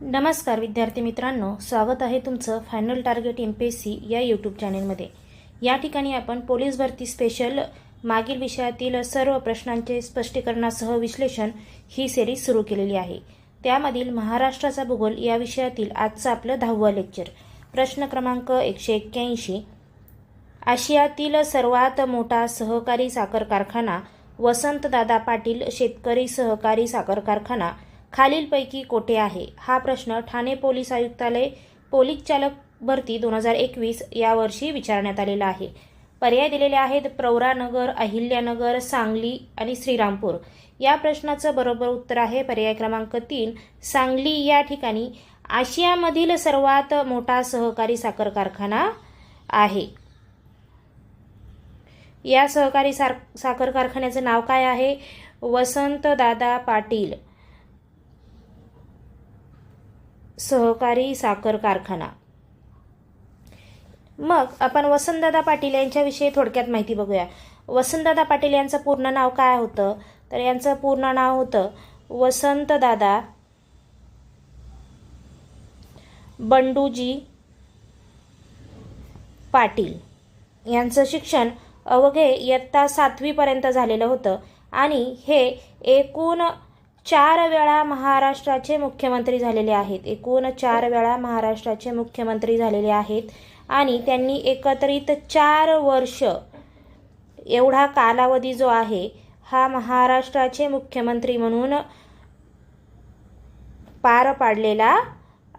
नमस्कार विद्यार्थी मित्रांनो. स्वागत आहे तुमचं final target M P S C या यूट्यूब चॅनेलमध्ये या ठिकाणी आपण पोलीस भरती स्पेशल मागील विषयातील सर्व प्रश्नांचे स्पष्टीकरणासह विश्लेषण ही सेरीज सुरू केलेली आहे. त्यामधील महाराष्ट्राचा भूगोल या विषयातील आजचं आपलं दहावं लेक्चर प्रश्न क्रमांक एकशे एक्क्याऐंशी. आशियातील सर्वात मोठा सहकारी साखर कारखाना वसंतदादा पाटील शेतकरी सहकारी साखर कारखाना खालीलपैकी कोठे आहे? हा प्रश्न ठाणे पोलीस आयुक्तालय पोलीस चालक भरती दोन हजार एकवीस यावर्षी विचारण्यात आलेला आहे. पर्याय दिलेले आहेत प्रवरानगर अहिल्यानगर सांगली आणि श्रीरामपूर. या प्रश्नाचं बरोबर उत्तर आहे पर्याय क्रमांक तीन सांगली या ठिकाणी आशियामधील सर्वात मोठा सहकारी साखर कारखाना आहे. या सहकारी सार साखर कारखान्याचं नाव काय आहे? वसंतदादा पाटील. सहकारी साखर कारखाना. मग आपण वसंतदादा पाटील यांच्याविषयी थोडक्यात माहिती बघूया. वसंतदादा पाटील यांचं पूर्ण नाव काय होतं? तर यांचं पूर्ण नाव होतं वसंतदादा बंडूजी पाटील. यांचं शिक्षण अवघे इयत्ता सातवीपर्यंत झालेलं होतं आणि हे एकूण चार वेळा महाराष्ट्राचे मुख्यमंत्री झालेले आहेत. एकूण चार वेळा महाराष्ट्राचे मुख्यमंत्री झालेले आहेत. आणि त्यांनी एकत्रित चार वर्ष एवढा कालावधी जो आहे हा महाराष्ट्राचे मुख्यमंत्री म्हणून पार पाडलेला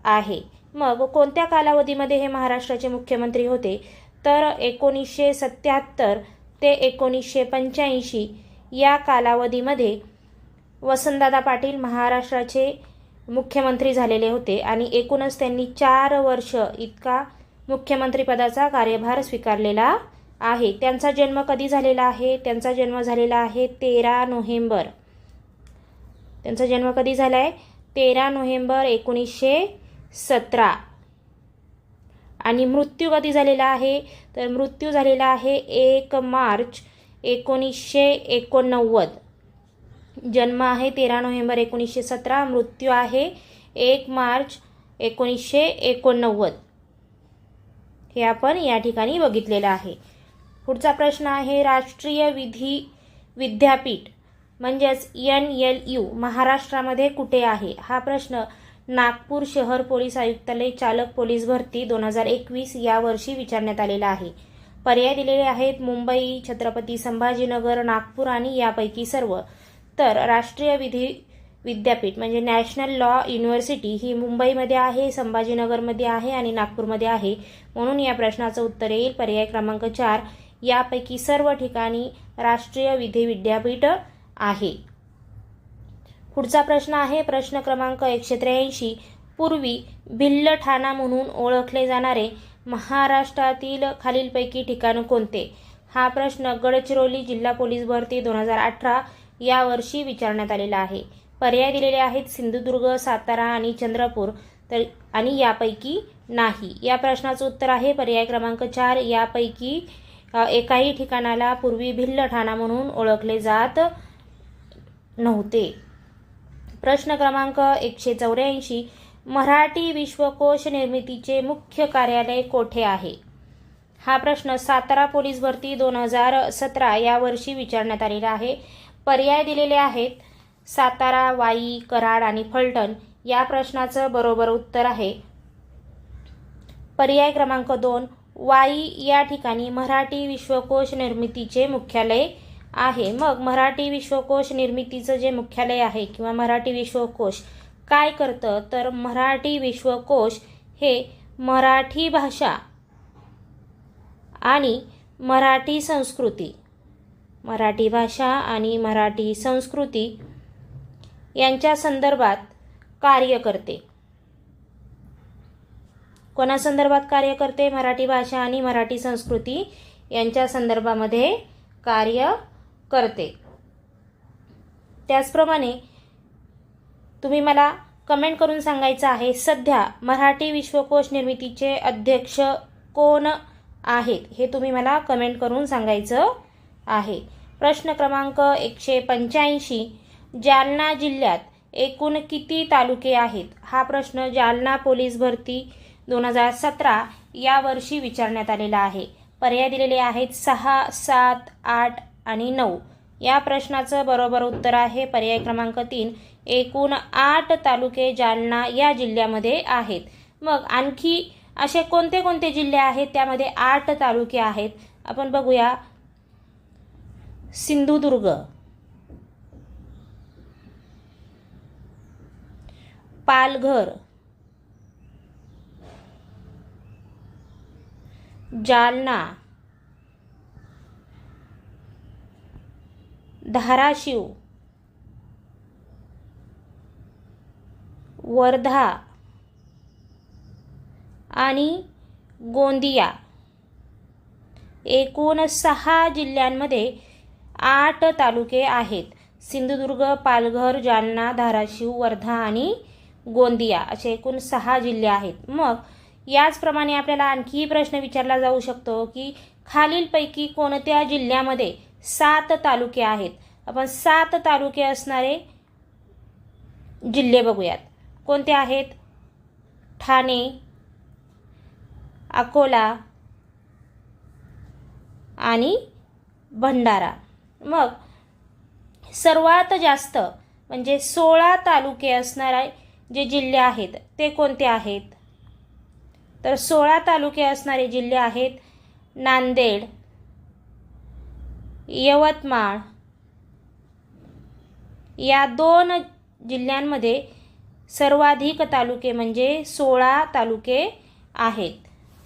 आहे. मग कोणत्या कालावधीमध्ये हे महाराष्ट्राचे मुख्यमंत्री होते? तर एकोणीसशे सत्याहत्तर ते एकोणीसशे पंच्याऐंशी या कालावधीमध्ये वसंतदादा पाटील महाराष्ट्राचे मुख्यमंत्री झालेले होते आणि एकूणच त्यांनी चार वर्ष इतका मुख्यमंत्रीपदाचा कार्यभार स्वीकारलेला आहे. त्यांचा जन्म कधी झालेला आहे? त्यांचा जन्म झालेला आहे तेरा नोव्हेंबर. त्यांचा जन्म कधी झाला आहे? तेरा नोव्हेंबर एकोणीसशे सतरा. आणि मृत्यू कधी झालेला आहे? तर मृत्यू झालेला आहे एक मार्च एकोणीसशे एकोणनव्वद. जन्म आहे तेरा नोव्हेंबर एकोणीसशे सतरा मृत्यू आहे एक मार्च एकोणीसशे एकोणनव्वद. हे आपण या ठिकाणी बघितलेलं आहे. पुढचा प्रश्न आहे राष्ट्रीय विधी विद्यापीठ म्हणजेच एन एल यू महाराष्ट्रामध्ये कुठे आहे? हा प्रश्न नागपूर शहर पोलीस आयुक्तालय चालक पोलीस भरती दोन हजार एकवीस या वर्षी विचारण्यात आलेला आहे. पर्याय दिलेले आहेत मुंबई छत्रपती संभाजीनगर नागपूर आणि यापैकी सर्व. तर राष्ट्रीय विधी विद्यापीठ म्हणजे नॅशनल लॉ युनिव्हर्सिटी ही मुंबईमध्ये आहे संभाजीनगरमध्ये आहे आणि नागपूरमध्ये आहे. म्हणून या प्रश्नाचं उत्तर येईल. पर्याय क्रमांक चार. यापैकी सर्व ठिकाणी राष्ट्रीय विधी विद्यापीठ आहे. पुढचा प्रश्न आहे. प्रश्न क्रमांक एकशे त्र्याऐंशी. पूर्वी भिल्ल ठाणा म्हणून ओळखले जाणारे महाराष्ट्रातील खालीलपैकी ठिकाण कोणते? हा प्रश्न गडचिरोली जिल्हा पोलीस भरती दोन हजार अठरा यावर्षी विचारण्यात आलेला आहे. पर्याय दिलेले आहेत सिंधुदुर्ग सातारा आणि चंद्रपूर. तर आणि यापैकी नाही. या प्रश्नाचं उत्तर आहे पर्याय क्रमांक चार. यापैकी एकाही ठिकाणाला पूर्वी भिल्ल ठाणा म्हणून ओळखले जात नव्हते. प्रश्न क्रमांक एकशे चौऱ्याऐंशी. मराठी विश्वकोश निर्मितीचे मुख्य कार्यालय कोठे आहे? हा प्रश्न सातारा पोलीस भरती दोन हजार सतरा या वर्षी विचारण्यात आलेला आहे. पर्याय दिलेले आहेत. सातारा वाई कराड आणि फलटण या प्रश्नाचं बरोबर उत्तर आहे. पर्याय क्रमांक दोन वाई या ठिकाणी मराठी विश्वकोश निर्मितीचे मुख्यालय आहे. मग मराठी विश्वकोश निर्मितीचं जे मुख्यालय आहे किंवा मराठी विश्वकोश काय करतं? तर मराठी विश्वकोश हे मराठी भाषा आणि मराठी संस्कृती मराठी भाषा आणि मराठी संस्कृती यांच्या संदर्भात कार्य करते. कोणासंदर्भात कार्य करते? मराठी भाषा आणि मराठी संस्कृती यांच्या संदर्भामध्ये कार्य करते. त्याचप्रमाणे तुम्ही मला कमेंट करून सांगायचं आहे सध्या मराठी विश्वकोश निर्मितीचे अध्यक्ष कोण आहेत? हे तुम्ही मला कमेंट करून सांगायचं आहे. प्रश्न क्रमांक एकशे पंच्याऐंशी जालना जिल्ह्यात एकूण किती तालुके आहेत? हा प्रश्न जालना पोलीस भरती दोन हजार सतरा या वर्षी विचारण्यात आलेला आहे. पर्याय दिलेले आहेत सहा सात आठ आणि नऊ. या प्रश्नाचं बरोबर उत्तर आहे पर्याय क्रमांक तीन. एकूण आठ तालुके जालना या जिल्ह्यामध्ये आहेत. मग आणखी असे कोणते कोणते जिल्हे आहेत? त्यामध्ये आठ तालुके आहेत. आपण बघूया. सिंधुदुर्ग. पालघर. जालना. धाराशिव. वर्धा. आणि गोंदिया. एकूण सहा जिल्ह्यांमध्ये आठ तालुके आहेत. सिंधुदुर्ग पालघर जालना धाराशिव वर्धा आणि गोंदिया असे एकूण सहा जिल्हे आहेत. मग याचप्रमाणे आपल्याला आणखी प्रश्न विचारला जाऊ शकतो की खालीलपैकी कोणत्या जिल्ह्यामध्ये सात तालुके आहेत? आपण सात तालुके असणारे जिल्हे बघूयात. कोणते आहेत? ठाणे अकोला आणि भंडारा. मग सर्वात जास्त म्हणजे सोळा तालुके असणारे जे जिल्हे आहेत ते कोणते आहेत? तर सोळा तालुके असणारे जिल्हे आहेत नांदेड यवतमाळ. या दोन जिल्ह्यांमध्ये सर्वाधिक तालुके म्हणजे सोळा तालुके आहेत.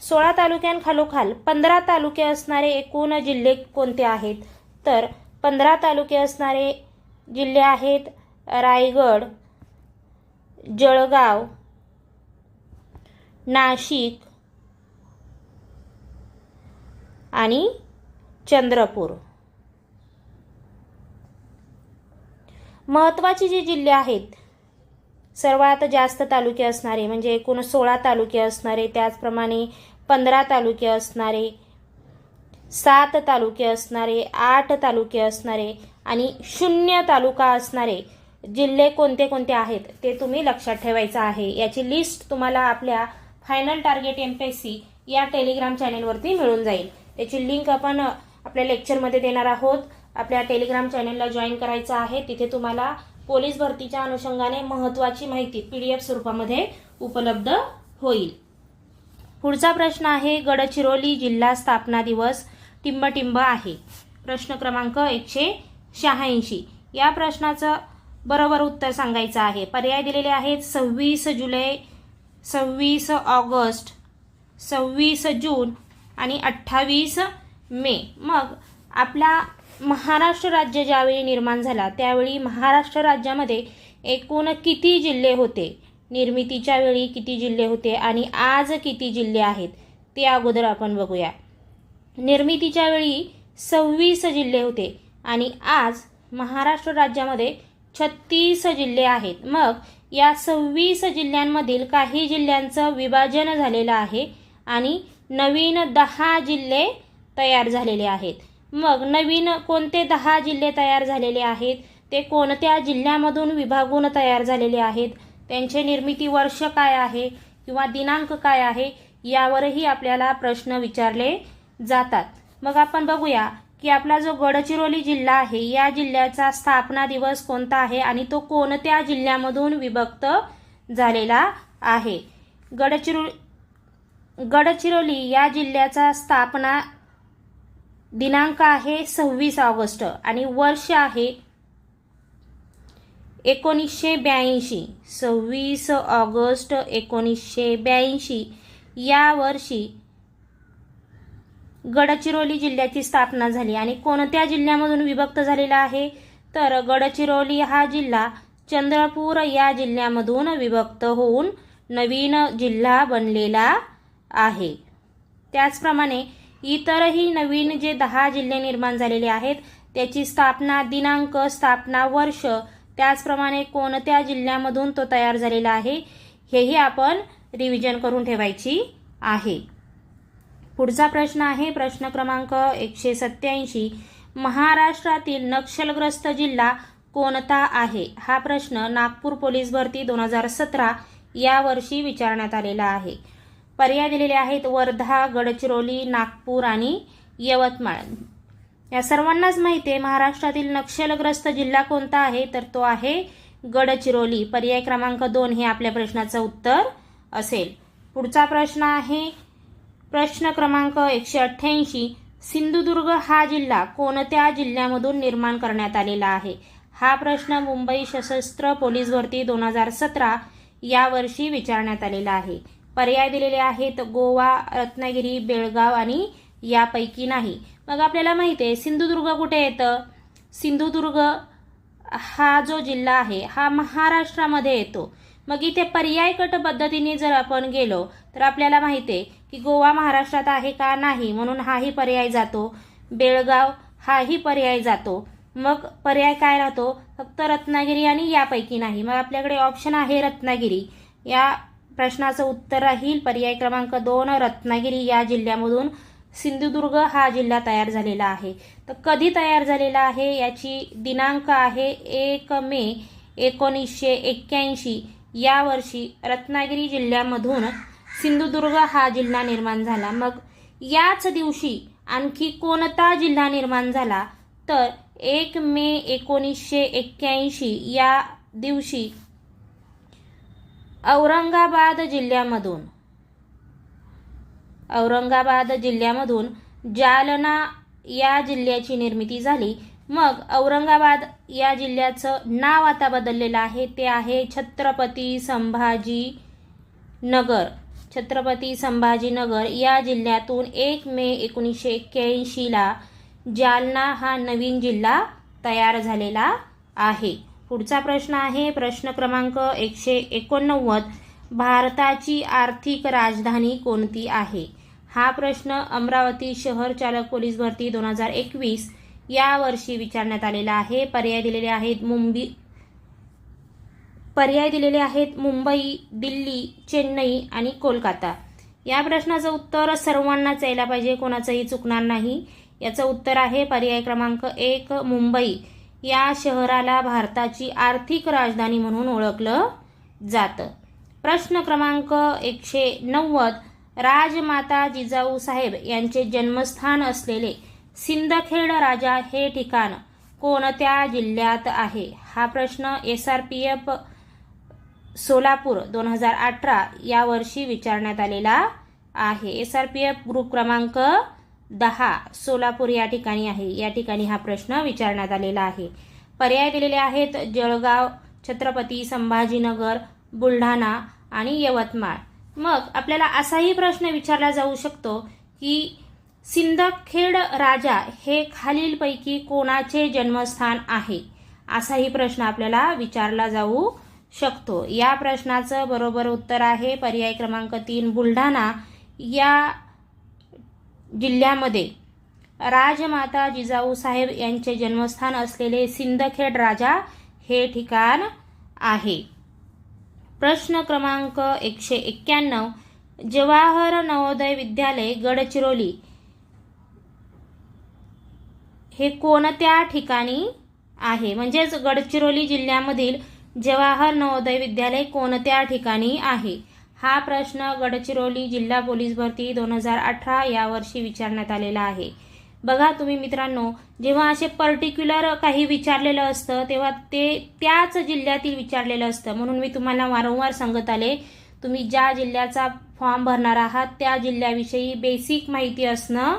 सोळा तालुक्यांखालोखाल पंधरा तालुके असणारे एकूण जिल्हे कोणते आहेत? तर पंधरा तालुके असणारे जिल्हे आहेत रायगड जळगाव नाशिक आणि चंद्रपूर. महत्त्वाचे जे जिल्हे आहेत सर्वात जास्त तालुके असणारे म्हणजे एकूण सोळा तालुके असणारे त्याचप्रमाणे पंधरा तालुके असणारे सात तालुके असणारे आठ तालुके असणारे आणि शून्य तालुका असणारे जिल्हे कोणते कोणते आहेत ते तुम्ही लक्षात ठेवायचं आहे. याची लिस्ट तुम्हाला आपल्या final target M P S C या टेलिग्राम चॅनेलवरती मिळून जाईल. त्याची लिंक आपण आपल्या लेक्चरमध्ये देणार आहोत. आपल्या टेलिग्राम चॅनेलला जॉईन करायचं आहे. तिथे तुम्हाला पोलीस भरतीच्या अनुषंगाने महत्त्वाची माहिती पी डी एफ स्वरूपामध्ये उपलब्ध होईल. पुढचा प्रश्न आहे गडचिरोली जिल्हा स्थापना दिवस. टिंबटिंब आहे. प्रश्न क्रमांक एकशे शहाऐंशी. या प्रश्नाचं बरोबर उत्तर सांगायचं आहे. पर्याय दिलेले आहेत सव्वीस जुलै सव्वीस ऑगस्ट सव्वीस जून आणि अठ्ठावीस मे. मग आपला महाराष्ट्र राज्य ज्यावेळी निर्माण झाला त्यावेळी महाराष्ट्र राज्यामध्ये एकूण किती जिल्हे होते? निर्मितीच्या वेळी किती जिल्हे होते आणि आज किती जिल्हे आहेत? ते अगोदर आपण बघूया. निर्मितीच्या वेळी सव्वीस जिल्हे होते आणि आज महाराष्ट्र राज्यामध्ये छत्तीस जिल्हे आहेत. मग या सव्वीस जिल्ह्यांमधील काही जिल्ह्यांचं विभाजन झालेलं आहे आणि नवीन दहा जिल्हे तयार झालेले आहेत. मग नवीन कोणते दहा जिल्हे तयार झालेले आहेत? ते कोणत्या जिल्ह्यामधून विभागून तयार झालेले आहेत? त्यांचे निर्मिती वर्ष काय आहे किंवा दिनांक काय आहे? यावरही आपल्याला प्रश्न विचारले जातात. मग आपण बघूया की आपला जो गडचिरोली जिल्हा आहे या जिल्ह्याचा स्थापना दिवस कोणता आहे आणि तो कोणत्या जिल्ह्यामधून विभक्त झालेला आहे? गडचिरो गडचिरोली या जिल्ह्याचा स्थापना दिनांक आहे सव्वीस ऑगस्ट आणि वर्ष आहे एकोणीसशे ब्याऐंशी. सव्वीस ऑगस्ट एकोणीसशे ब्याऐंशी. या वर्षी गडचिरोली जिल्ह्याची स्थापना झाली आणि कोणत्या जिल्ह्यामधून विभक्त झालेला आहे? तर गडचिरोली हा जिल्हा चंद्रपूर या जिल्ह्यामधून विभक्त होऊन नवीन जिल्हा बनलेला आहे. त्याचप्रमाणे इतरही नवीन जे दहा जिल्हे निर्माण झालेले आहेत त्याची स्थापना दिनांक स्थापना वर्ष त्याचप्रमाणे कोणत्या जिल्ह्यामधून तो तयार झालेला आहे हेही आपण रिव्हिजन करून ठेवायची आहे. पुढचा प्रश्न आहे. प्रश्न क्रमांक एकशे सत्याऐंशी महाराष्ट्रातील नक्षलग्रस्त जिल्हा कोणता आहे? हा प्रश्न नागपूर पोलीस भरती दोन हजार सतरा या वर्षी विचारण्यात आलेला आहे. पर्याय दिलेले आहेत वर्धा गडचिरोली नागपूर आणि यवतमाळ. या सर्वांनाच माहिती आहे महाराष्ट्रातील नक्षलग्रस्त जिल्हा कोणता आहे? तर तो आहे गडचिरोली. पर्याय क्रमांक दोन हे आपल्या प्रश्नाचं उत्तर असेल. पुढचा प्रश्न आहे प्रश्न क्रमांक एकशे अठ्ठ्याऐंशी सिंधुदुर्ग हा जिल्हा कोणत्या जिल्ह्यामधून निर्माण करण्यात आलेला आहे? हा प्रश्न मुंबई सशस्त्र पोलीस भरती दोन हजार सतरा या वर्षी विचारण्यात आलेला आहे. पर्याय दिलेले आहेत गोवा रत्नागिरी बेळगाव आणि यापैकी नाही. मग आपल्याला माहिती आहे सिंधुदुर्ग कुठे येतं? सिंधुदुर्ग हा जो जिल्हा आहे हा महाराष्ट्रामध्ये येतो. मग इथे पर्याय कट पद्धतीने जर आपण गेलो तर आपल्याला माहिती आहे की गोवा महाराष्ट्रात आहे का नाही म्हणून हाही पर्याय जातो. बेळगाव हाही पर्याय जातो. मग पर्याय काय राहतो? फक्त रत्नागिरी आणि यापैकी नाही. मग आपल्याकडे ऑप्शन आहे रत्नागिरी. या प्रश्नाचं उत्तर राहील पर्याय क्रमांक दोन रत्नागिरी या जिल्ह्यामधून. सिंधुदुर्ग हा जिल्हा तयार झालेला आहे. तर कधी तयार झालेला आहे? याची दिनांक आहे एक मे एकोणीसशे एक्क्याऐंशी. यावर्षी रत्नागिरी जिल्ह्यामधून सिंधुदुर्ग हा जिल्हा निर्माण झाला. मग याच दिवशी आणखी कोणता जिल्हा निर्माण झाला? तर एक मे एकोणीसशे एक्क्याऐंशी या दिवशी औरंगाबाद जिल्ह्यामधून औरंगाबाद जिल्ह्यामधून जालना या जिल्ह्याची निर्मिती झाली. मग औरंगाबाद या जिल्ह्याचं नाव आता बदललेलं आहे. ते आहे छत्रपती संभाजी नगर. छत्रपती संभाजीनगर या जिल्ह्यातून एक मे एकोणीसशे एक्क्याऐंशीला जालना हा नवीन जिल्हा तयार झालेला आहे. पुढचा प्रश्न आहे प्रश्न क्रमांक एकशे एकोणनव्वद. भारताची आर्थिक राजधानी कोणती आहे? हा प्रश्न अमरावती शहर चालक पोलीस भरती दोन हजार एकवीस या वर्षी विचारण्यात आलेला आहे. पर्याय दिलेले आहेत मुंबई पर्याय दिलेले आहेत मुंबई दिल्ली चेन्नई आणि कोलकाता. या प्रश्नाचं उत्तर सर्वांनाच यायला पाहिजे. कोणाचंही चुकणार नाही. याचं उत्तर आहे पर्याय क्रमांक एक मुंबई. या शहराला भारताची आर्थिक राजधानी म्हणून ओळखलं जातं. प्रश्न क्रमांक एकशे नव्वद. राजमाता जिजाऊ साहेब यांचे जन्मस्थान असलेले सिंदखेड राजा हे ठिकाण कोणत्या जिल्ह्यात आहे? हा प्रश्न S R P F Solapur दोन हजार अठरा या वर्षी विचारण्यात आलेला आहे. S R P F group क्रमांक दहा सोलापूर या ठिकाणी आहे. या ठिकाणी हा प्रश्न विचारण्यात आलेला आहे. पर्याय दिलेले आहेत जळगाव छत्रपती संभाजीनगर बुलढाणा आणि यवतमाळ. मग आपल्याला असाही प्रश्न विचारला जाऊ शकतो की सिंदखेड राजा हे खालीलपैकी कोणाचे जन्मस्थान आहे? असाही प्रश्न आपल्याला विचारला जाऊ शकतो. या प्रश्नाचं बरोबर उत्तर आहे पर्याय क्रमांक तीन बुलढाणा. या जिल्ह्यामध्ये राजमाता जिजाऊ साहेब यांचे जन्मस्थान असलेले सिंदखेड राजा हे ठिकाण आहे. प्रश्न क्रमांक एकशे एक्क्याण्णव. जवाहर नवोदय विद्यालय गडचिरोली. हे कोणत्या ठिकाणी आहे? म्हणजेच गडचिरोली जिल्ह्यामधील जवाहर नवोदय विद्यालय कोणत्या ठिकाणी आहे? हा प्रश्न गडचिरोली जिल्हा पोलीस भरती दोन हजार अठरा या वर्षी विचारण्यात आलेला आहे. बघा तुम्ही मित्रांनो जेव्हा असे पर्टिक्युलर काही विचारलेलं असतं तेव्हा ते त्याच जिल्ह्यातील विचारलेलं असतं. म्हणून मी तुम्हाला वारंवार सांगत आले तुम्ही ज्या जिल्ह्याचा फॉर्म भरणार आहात त्या जिल्ह्याविषयी बेसिक माहिती असणं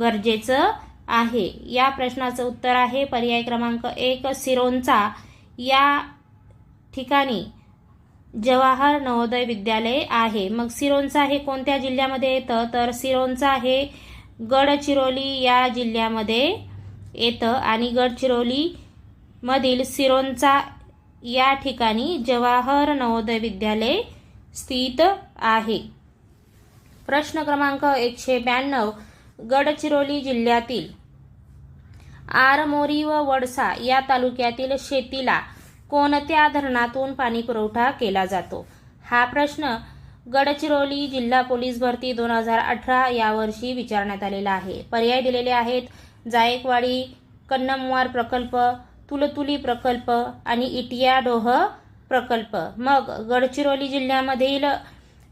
गरजेचं आहे. या प्रश्नाचं उत्तर आहे. पर्याय क्रमांक एक सिरोंचा. या ठिकाणी जवाहर नवोदय विद्यालय आहे. मग सिरोंचा हे कोणत्या जिल्ह्यामध्ये येतं? तर सिरोंचा हे गडचिरोली या जिल्ह्यामध्ये येतं आणि गडचिरोलीमधील सिरोंचा या ठिकाणी जवाहर नवोदय विद्यालय स्थित आहे. प्रश्न क्रमांक एकशे ब्याण्णव. गडचिरोली जिल्ह्यातील आरमोरी व वडसा या तालुक्यातील शेतीला कोणत्या धरणातून पाणी पुरवठा केला जातो? हा प्रश्न गडचिरोली जिल्हा पोलीस भरती दोन हजार अठरा यावर्षी विचारण्यात आलेला आहे. पर्याय दिलेले आहेत जायकवाडी कन्नमवार प्रकल्प तुलतुली प्रकल्प आणि इटिया डोह प्रकल्प. मग गडचिरोली जिल्ह्यामधील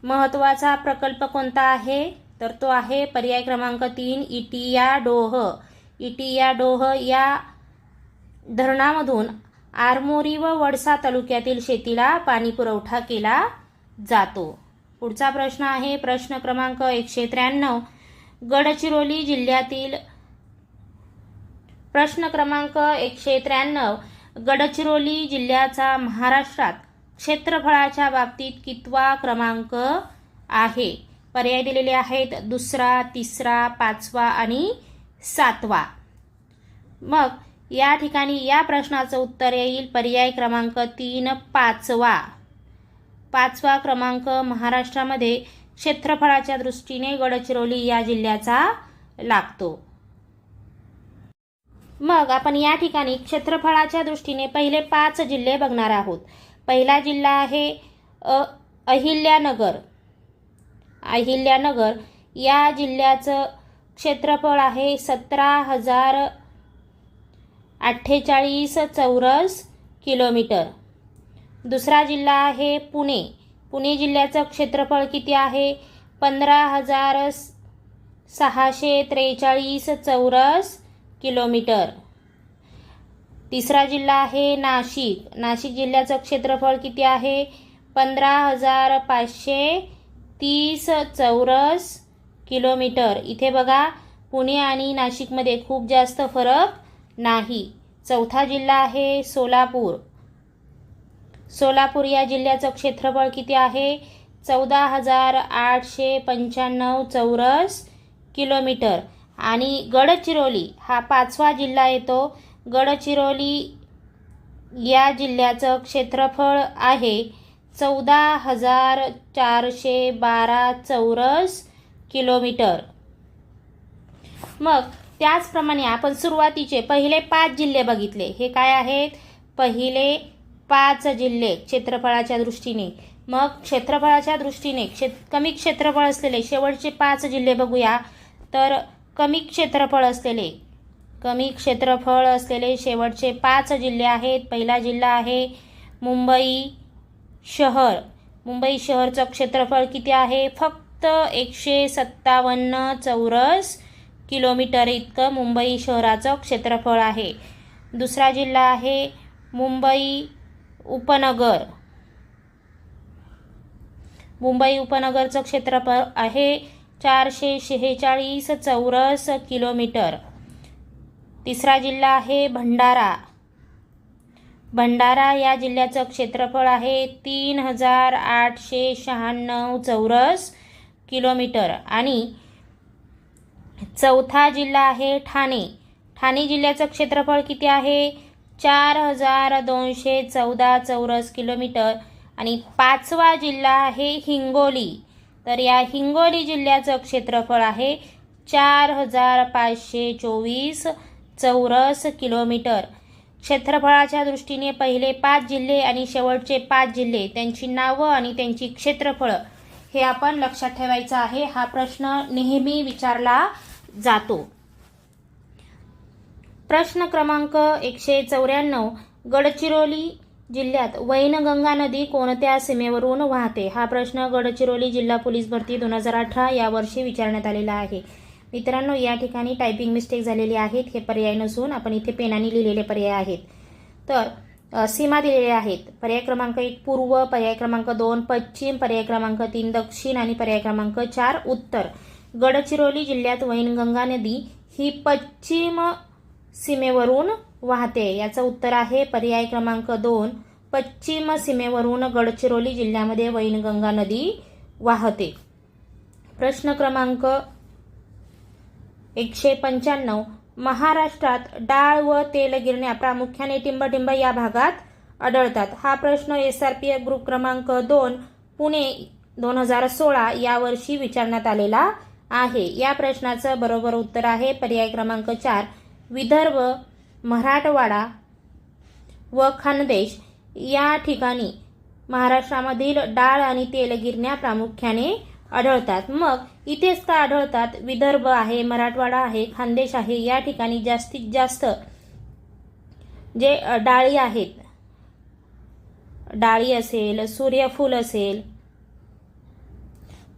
महत्त्वाचा प्रकल्प कोणता आहे? तर तो आहे पर्याय क्रमांक तीन इटिया डोह. इटिया डोह या धरणामधून आरमोरी व वडसा तालुक्यातील शेतीला पाणी पुरवठा केला जातो. पुढचा प्रश्न आहे प्रश्न क्रमांक एकशे त्र्याण्णव. गडचिरोली जिल्ह्यातील प्रश्न क्रमांक एकशे त्र्याण्णव. गडचिरोली जिल्ह्याचा महाराष्ट्रात क्षेत्रफळाच्या बाबतीत कितवा क्रमांक आहे? पर्याय दिलेले आहेत. दुसरा तिसरा पाचवा आणि सातवा. मग या ठिकाणी या प्रश्नाचं उत्तर येईल. पर्याय क्रमांक तीन पाचवा. पाचवा क्रमांक महाराष्ट्रामध्ये क्षेत्रफळाच्या दृष्टीने गडचिरोली या जिल्ह्याचा लागतो. मग आपण या ठिकाणी क्षेत्रफळाच्या दृष्टीने पहिले पाच जिल्हे बघणार आहोत. पहिला जिल्हा आहे अ अहिल्यानगर. अहिल्यानगर या जिल्ह्याचं क्षेत्रफळ आहे सतरा हजार अठ्ठेचाळीस चौरस किलोमीटर. दुसरा जिल्हा आहे पुणे. पुणे जिल्ह्याचं क्षेत्रफळ किती आहे? पंधरा हजार सहाशे त्रेचाळीस चौरस किलोमीटर. तिसरा जिल्हा आहे नाशिक. नाशिक जिल्ह्याचं क्षेत्रफळ किती आहे? पंधरा हजार पाचशे तीस चौरस किलोमीटर. इथे बघा पुणे आणि नाशिकमध्ये खूप जास्त फरक नाही. चौथा जिल्हा आहे सोलापूर. सोलापूर या जिल्ह्याचं क्षेत्रफळ किती आहे? चौदा हजार आठशे पंच्याण्णव चौरस किलोमीटर. आणि गडचिरोली हा पाचवा जिल्हा येतो. गडचिरोली या जिल्ह्याचं क्षेत्रफळ आहे चौदा हजार चारशे बारा चौरस किलोमीटर. मग त्याचप्रमाणे आपण सुरुवातीचे पहिले पाच जिल्हे बघितले. हे काय आहेत? पहिले पाच जिल्हे क्षेत्रफळाच्या दृष्टीने. मग क्षेत्रफळाच्या दृष्टीने क्षे कमी क्षेत्रफळ असलेले शेवटचे पाच जिल्हे बघूया. तर कमी क्षेत्रफळ असलेले कमी क्षेत्रफळ असलेले शेवटचे पाच जिल्हे आहेत. पहिला जिल्हा आहे मुंबई शहर. मुंबई शहरचं क्षेत्रफळ किती आहे? फक्त एकशे सत्तावन्न चौरस किलोमीटर इतकं मुंबई शहराचं क्षेत्रफळ आहे. दुसरा जिल्हा आहे मुंबई उपनगर. मुंबई उपनगरचं क्षेत्रफळ आहे चारशे शेहेचाळीस चौरस किलोमीटर. तिसरा जिल्हा आहे भंडारा. भंडारा या जिल्ह्याचं क्षेत्रफळ आहे तीन हजार आठशे शहाण्णव चौरस किलोमीटर. आणि चौथा जिल्हा आहे ठाणे. ठाणे जिल्ह्याचं क्षेत्रफळ किती आहे? चार हजार दोनशे चौदा चौरस किलोमीटर. आणि पाचवा जिल्हा आहे हिंगोली. तर या हिंगोली जिल्ह्याचं क्षेत्रफळ आहे चार हजार पाचशे चोवीस चौरस किलोमीटर. क्षेत्रफळाच्या दृष्टीने पहिले पाच जिल्हे आणि शेवटचे पाच जिल्हे त्यांची नावं आणि त्यांची क्षेत्रफळं हे आपण लक्षात ठेवायचं आहे. हा प्रश्न नेहमी विचारला जातो. प्रश्न क्रमांक एकशे चौऱ्याण्णव गडचिरोली जिल्ह्यात वैनगंगा नदी कोणत्या सीमेवरून वाहते? हा प्रश्न गडचिरोली जिल्हा पोलीस भरती दोन हजार अठरा या वर्षी विचारण्यात आलेला आहे. मित्रांनो या ठिकाणी टायपिंग मिस्टेक झालेली आहेत. हे पर्याय नसून आपण इथे पेनाने लिहिलेले पर्याय आहेत. तर सीमा दिलेल्या आहेत. पर्याय क्रमांक एक पूर्व पर्याय क्रमांक दोन पश्चिम पर्याय क्रमांक तीन दक्षिण आणि पर्याय क्रमांक चार उत्तर. गडचिरोली जिल्ह्यात वैनगंगा नदी ही पश्चिम सीमेवरून वाहते. याचं उत्तर आहे पर्याय क्रमांक दोन पश्चिम सीमेवरून गडचिरोली जिल्ह्यामध्ये वैनगंगा नदी वाहते. प्रश्न क्रमांक एकशे पंच्याण्णव. महाराष्ट्रात डाळ व तेल गिरण्या प्रामुख्याने टिंबटिंब या भागात आढळतात. हा प्रश्न S R P F group क्रमांक दोन पुणे दोन हजार सोळा या वर्षी विचारण्यात आलेला आहे. या प्रश्नाचं बरोबर उत्तर आहे पर्याय क्रमांक चार विदर्भ मराठवाडा व खानदेश. या ठिकाणी महाराष्ट्रामधील डाळ आणि तेल गिरण्या प्रामुख्याने आढळतात. मग इथेच का आढळतात? विदर्भ आहे मराठवाडा आहे खानदेश आहे या ठिकाणी जास्तीत जास्त जे डाळी आहेत डाळी असेल सूर्यफूल असेल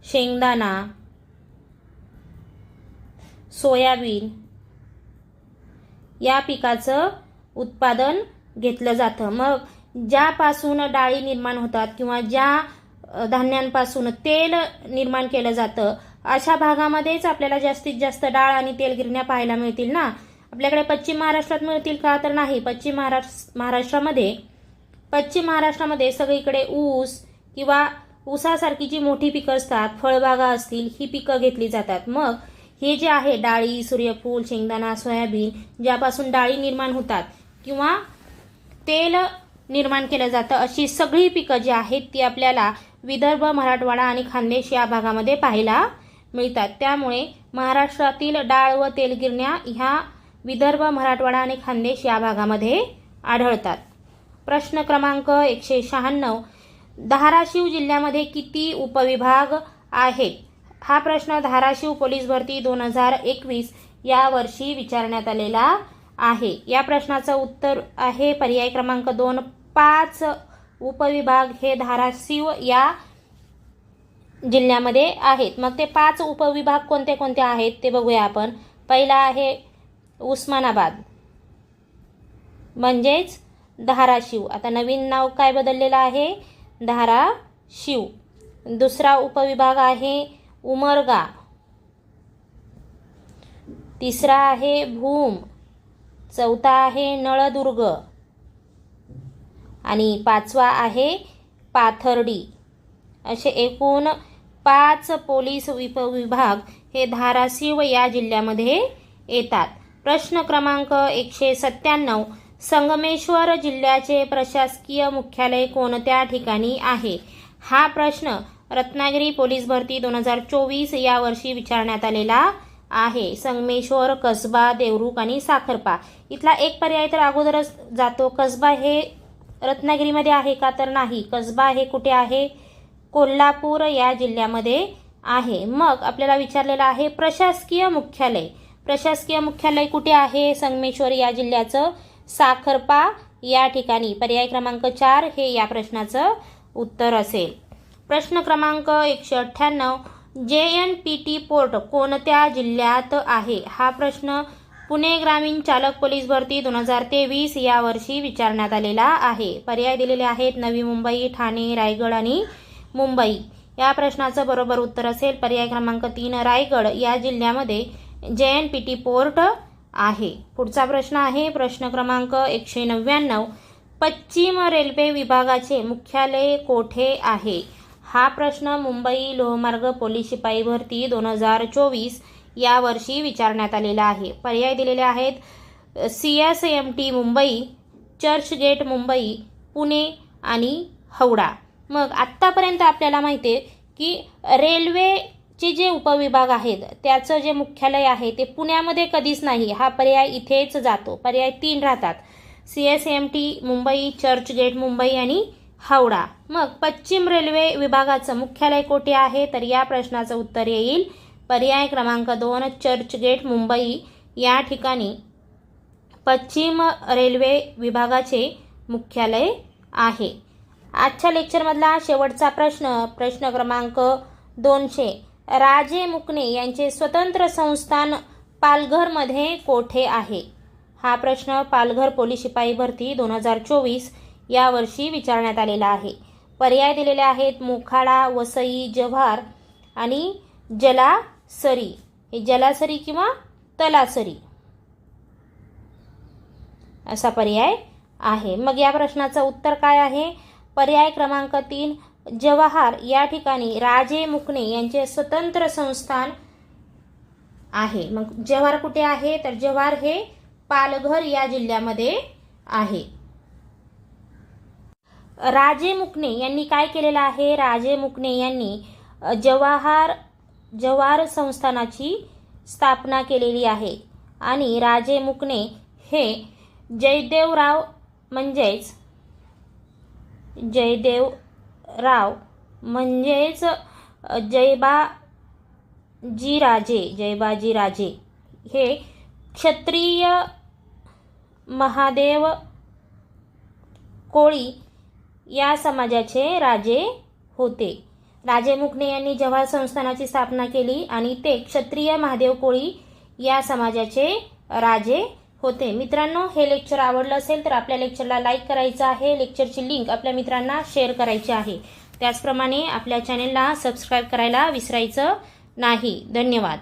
शेंगदाणा सोयाबीन या पिकाचं उत्पादन घेतलं जातं. मग ज्यापासून डाळी निर्माण होतात किंवा ज्या धान्यांपासून तेल निर्माण केलं जातं. अशा भागामध्येच आपल्याला जास्तीत जास्त डाळ आणि तेल गिरण्या पाहायला मिळतील ना? आपल्याकडे पश्चिम महाराष्ट्रात मिळतील का? तर नाही. पश्चिम महाराष्ट्र महाराष्ट्रामध्ये पश्चिम महाराष्ट्रामध्ये सगळीकडे ऊस किंवा ऊसासारखी जी मोठी पिकं असतात फळबागा असतील ही पिकं घेतली जातात. मग हे जे आहे डाळी सूर्यफूल शेंगदाणा सोयाबीन ज्यापासून डाळी निर्माण होतात किंवा तेल निर्माण केलं जातं अशी सगळी पिकं जी आहेत ती आपल्याला विदर्भ मराठवाडा आणि खानदेश या भागामध्ये पाहायला मिळतात. त्यामुळे महाराष्ट्रातील डाळ व तेलगिरण्या ह्या विदर्भ मराठवाडा आणि खानदेश या भागामध्ये आढळतात. प्रश्न क्रमांक एकशे शहाण्णव. धाराशिव जिल्ह्यामध्ये किती उपविभाग आहेत? हा प्रश्न धाराशिव पोलीस भरती दोन हजार एकवीस या वर्षी विचारण्यात आलेला आहे. या प्रश्नाचं उत्तर आहे. पर्याय क्रमांक दोन पाच उपविभाग हे धाराशिव या जिल्ह्यामध्ये आहेत. मग ते पाच उपविभाग कोणते कोणते आहेत ते बघूया आपण. पहिला आहे उस्मानाबाद. म्हणजेच धाराशिव. आता नवीन नाव काय बदललेलं आहे? धाराशिव. दुसरा उपविभाग आहे उमरगा. तिसरा आहे भूम. चौथा आहे नळदुर्ग. आणि पाचवा आहे पाथर्डी. असे एकूण पाच पोलीस विप विभाग हे धाराशिव या जिल्ह्यामध्ये येतात. प्रश्न क्रमांक एकशे सत्त्याण्णव संगमेश्वर जिल्ह्याचे प्रशासकीय मुख्यालय कोणत्या ठिकाणी आहे? हा प्रश्न रत्नागिरी पोलीस भरती दोन हजार चोवीस या वर्षी विचारण्यात आलेला आहे. संगमेश्वर कसबा देवरुख आणि साखरपा. इथला एक पर्याय तर अगोदरच जातो. कसबा हे रत्नागिरीमध्ये आहे का तर नाही. कसबा हे कुठे आहे? कोल्हापूर या जिल्ह्यामध्ये आहे. मग आपल्याला विचारलेलं आहे प्रशासकीय मुख्यालय. प्रशासकीय मुख्यालय कुठे आहे? संगमेश्वर या जिल्ह्याचं. साखरपा या ठिकाणी. पर्याय क्रमांक चार हे या प्रश्नाचं उत्तर असेल. प्रश्न क्रमांक एकशे अठ्ठ्याण्णव. जे एन पी टी पोर्ट कोणत्या जिल्ह्यात आहे? हा प्रश्न पुणे ग्रामीण चालक पोलीस भरती दोन हजार तेवीस या वर्षी विचारण्यात आलेला आहे. पर्याय दिलेले आहेत नवी मुंबई ठाणे रायगड आणि मुंबई. या प्रश्नाचं बरोबर उत्तर असेल पर्याय क्रमांक तीन रायगड. या जिल्ह्यामध्ये जे एन पी टी पोर्ट आहे. पुढचा प्रश्न आहे प्रश्न क्रमांक एकशे नव्याण्णव. पश्चिम रेल्वे विभागाचे मुख्यालय कोठे आहे? हा प्रश्न मुंबई लोहमार्ग पोलीस शिपाई भरती दोन हजार चोवीस यावर्षी विचारण्यात आलेला आहे. पर्याय दिलेले आहेत. C S M T Mumbai Churchgate Mumbai Pune आणि हवडा. मग आत्तापर्यंत आपल्याला माहिती आहे की रेल्वेचे जे उपविभाग आहेत त्याचं जे मुख्यालय आहे ते पुण्यामध्ये कधीच नाही. हा पर्याय इथेच जातो. पर्याय तीन राहतात. C S M T Mumbai Churchgate Mumbai आणि हावडा. मग पश्चिम रेल्वे विभागाचं मुख्यालय कोठे आहे? तर या प्रश्नाचं उत्तर येईल पर्याय क्रमांक दोन चर्चगेट मुंबई. या ठिकाणी पश्चिम रेल्वे विभागाचे मुख्यालय आहे. आजच्या लेक्चरमधला शेवटचा प्रश्न प्रश्न क्रमांक दोनशे. राजे मुकणे यांचे स्वतंत्र संस्थान पालघरमध्ये कोठे आहे? हा प्रश्न पालघर पोलीस शिपाई भरती दोन हजार चोवीस या वर्षी विचारण्यात आलेला आहे. पर्याय दिलेले आहेत मोखाडा वसई जव्हार आणि जला सरी. हे जलासरी किंवा तलासरी. असा पर्याय आहे. मग या प्रश्नाचं उत्तर काय आहे? पर्याय क्रमांक तीन जवाहर या ठिकाणी राजे मुकणे यांचे स्वतंत्र संस्थान आहे. मग जव्हार कुठे आहे? तर जव्हार हे पालघर या जिल्ह्यामध्ये आहे. राजे मुकणे यांनी काय केलेलं आहे? राजे मुकणे यांनी जवाहर जवार संस्थानाची स्थापना केलेली आहे. आणि राजे मुकणे हे जयदेवराव म्हणजेच जयदेवराव म्हणजेच अ, जयबाजी राजे जयबाजी राजे हे क्षत्रिय महादेव कोळी या समाजाचे राजे होते. राजे मुकणे यांनी जव्हार संस्थानाची स्थापना केली आणि ते क्षत्रिय महादेव कोळी या समाजाचे राजे होते. मित्रांनो हे लेक्चर आवडलं असेल तर आपल्या लेक्चरला लाईक करायचं आहे. लेक्चरची लिंक आपल्या मित्रांना शेअर करायची आहे. त्याचप्रमाणे आपल्या चॅनेलला सबस्क्राईब करायला विसरायचं नाही. धन्यवाद.